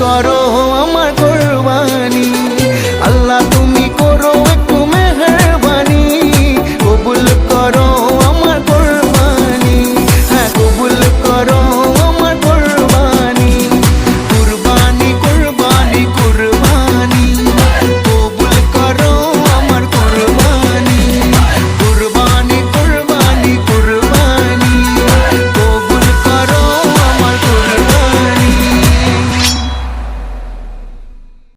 করো